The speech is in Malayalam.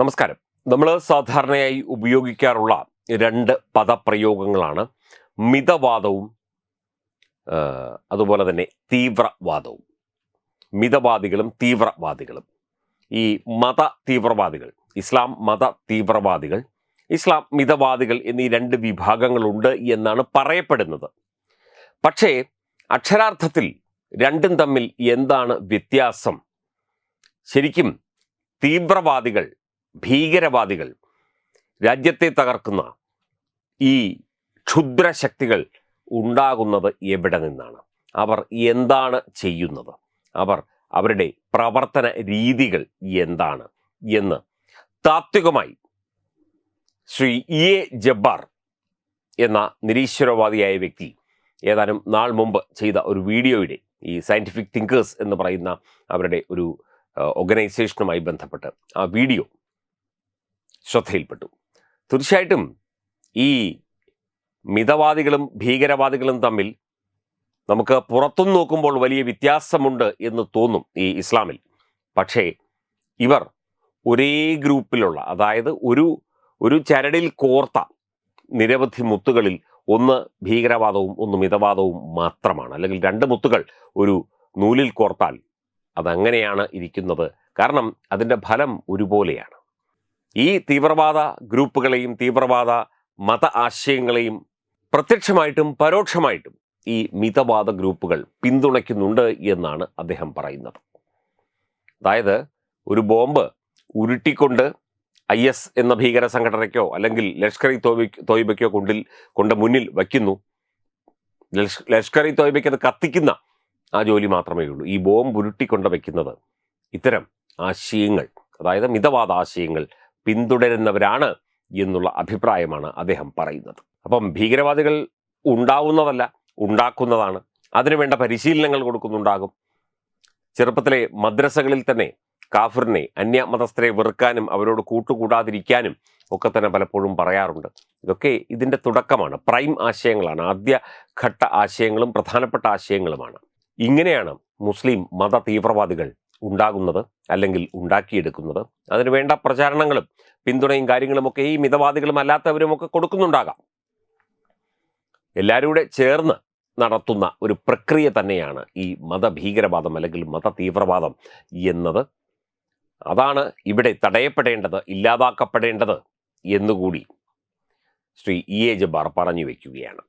നമസ്കാരം. നമ്മൾ സാധാരണയായി ഉപയോഗിക്കാറുള്ള രണ്ട് പദപ്രയോഗങ്ങളാണ് മിതവാദവും അതുപോലെ തന്നെ തീവ്രവാദവും. മിതവാദികളും തീവ്രവാദികളും. ഈ മത തീവ്രവാദികൾ ഇസ്ലാം മത തീവ്രവാദികൾ ഇസ്ലാം മിതവാദികൾ എന്നീ രണ്ട് വിഭാഗങ്ങളുണ്ട് എന്നാണ് പറയപ്പെടുന്നത്. പക്ഷേ അക്ഷരാർത്ഥത്തിൽ രണ്ടും തമ്മിൽ എന്താണ് വ്യത്യാസം? ശരിക്കും തീവ്രവാദികൾ ഭീകരവാദികൾ രാജ്യത്തെ തകർക്കുന്ന ഈ ക്ഷുദ്രശക്തികൾ ഉണ്ടാകുന്നത് എവിടെ നിന്നാണ്? അവർ എന്താണ് ചെയ്യുന്നത്? അവർ അവരുടെ പ്രവർത്തന രീതികൾ എന്താണ്? എന്ന് താത്വികമായി ശ്രീ ഇ എ ജബ്ബാർ എന്ന നിരീശ്വരവാദിയായ വ്യക്തി ഏതാനും നാൾ മുമ്പ് ചെയ്ത ഒരു വീഡിയോയുടെ ഈ സയന്റിഫിക് തിങ്കേഴ്സ് എന്ന് പറയുന്ന അവരുടെ ഒരു ഓർഗനൈസേഷനുമായി ബന്ധപ്പെട്ട് ആ വീഡിയോ ശ്രദ്ധയിൽപ്പെട്ടു. തീർച്ചയായിട്ടും ഈ മിതവാദികളും ഭീകരവാദികളും തമ്മിൽ നമുക്ക് പുറത്തും നോക്കുമ്പോൾ വലിയ വ്യത്യാസമുണ്ട് എന്ന് തോന്നും ഈ ഇസ്ലാമിൽ. പക്ഷേ ഇവർ ഒരേ ഗ്രൂപ്പിലുള്ള അതായത് ഒരു ഒരു ചരടിൽ കോർത്ത നിരവധി മുത്തുകളിൽ ഒന്ന് ഭീകരവാദവും ഒന്ന് മിതവാദവും മാത്രമാണ്. അല്ലെങ്കിൽ രണ്ട് മുത്തുകൾ ഒരു നൂലിൽ കോർത്താൽ അതങ്ങനെയാണ് ഇരിക്കുന്നത്. കാരണം അതിന്റെ ഫലം ഒരുപോലെയാണ്. ഈ തീവ്രവാദ ഗ്രൂപ്പുകളെയും തീവ്രവാദ മത ആശയങ്ങളെയും പ്രത്യക്ഷമായിട്ടും പരോക്ഷമായിട്ടും ഈ മിതവാദ ഗ്രൂപ്പുകൾ പിന്തുണയ്ക്കുന്നുണ്ട് എന്നാണ് അദ്ദേഹം പറയുന്നത്. അതായത് ഒരു ബോംബ് ഉരുട്ടിക്കൊണ്ട് ഐ എസ് എന്ന ഭീകര സംഘടനയ്ക്കോ അല്ലെങ്കിൽ ലഷ്കർ ഇ തോബി തോയ്ബയ്ക്കോ കൊണ്ടിൽ കൊണ്ട് മുന്നിൽ വയ്ക്കുന്നു. ലഷ്- ലഷ്കർ ഇ തോയ്ബയ്ക്ക് അത് കത്തിക്കുന്ന ആ ജോലി മാത്രമേ ഉള്ളൂ. ഈ ബോംബ് ഉരുട്ടിക്കൊണ്ട് വയ്ക്കുന്നത് ഇത്തരം ആശയങ്ങൾ അതായത് മിതവാദ ആശയങ്ങൾ പിന്തുടരുന്നവരാണ് എന്നുള്ള അഭിപ്രായമാണ് അദ്ദേഹം പറയുന്നത്. അപ്പം ഭീകരവാദികൾ ഉണ്ടാവുന്നതല്ല ഉണ്ടാക്കുന്നതാണ്. അതിനുവേണ്ട പരിശീലനങ്ങൾ കൊടുക്കുന്നുണ്ടാകും. ചെറുപ്പത്തിലെ മദ്രസകളിൽ തന്നെ കാഫിറിനെ അന്യ മതസ്ഥരെ വെറുക്കാനും അവരോട് കൂട്ടുകൂടാതിരിക്കാനും ഒക്കെ തന്നെ പലപ്പോഴും പറയാറുണ്ട്. ഇതൊക്കെ ഇതിന്റെ തുടക്കമാണ്. പ്രൈം ആശയങ്ങളാണ്. ആദ്യ ഘട്ട ആശയങ്ങളും പ്രധാനപ്പെട്ട ആശയങ്ങളുമാണ്. ഇങ്ങനെയാണ് മുസ്ലിം മത തീവ്രവാദികൾ ഉണ്ടാകുന്നത് അല്ലെങ്കിൽ ഉണ്ടാക്കിയെടുക്കുന്നത്. അതിന് വേണ്ട പ്രചാരണങ്ങളും പിന്തുണയും കാര്യങ്ങളുമൊക്കെ ഈ മിതവാദികളും അല്ലാത്തവരുമൊക്കെ കൊടുക്കുന്നുണ്ടാകാം. എല്ലാവരും കൂടെ ചേർന്ന് നടത്തുന്ന ഒരു പ്രക്രിയ തന്നെയാണ് ഈ മതഭീകരവാദം അല്ലെങ്കിൽ മത തീവ്രവാദം എന്നത്. അതാണ് ഇവിടെ തടയപ്പെടേണ്ടത് ഇല്ലാതാക്കപ്പെടേണ്ടത് എന്നുകൂടി ശ്രീ ഇ എ ജബ്ബാർ പറഞ്ഞു വയ്ക്കുകയാണ്.